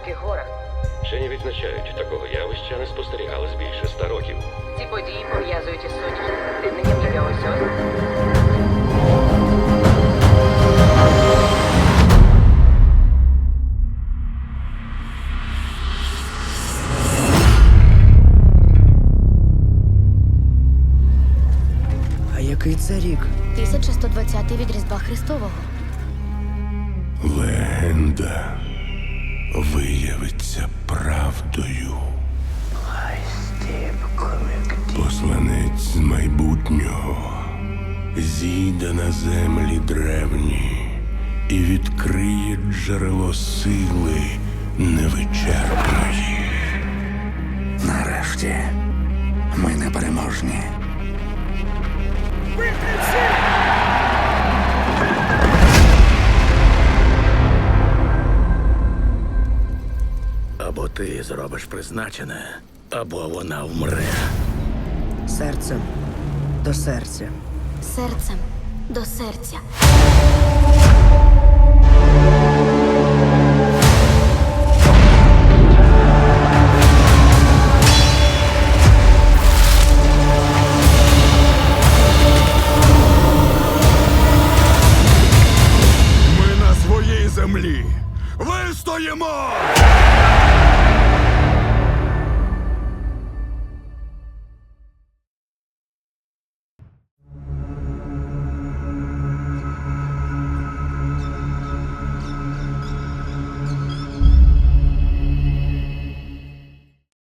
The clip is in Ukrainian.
Альпійських горах. Вчені відзначають, такого явища не спостерігалось більше ста років. Ці події пов'язують із затемненням лівого сьозу. А який це рік? 1120 від Різдва Христового. Легенда виявиться правдою. Посланець з майбутнього зійде на землі древні і відкриє джерело сили невичерпної. Нарешті ми непереможні. Або ти зробиш призначене, або вона вмре. Серцем до серця. Серцем до серця. Ми на своїй землі вистоїмо!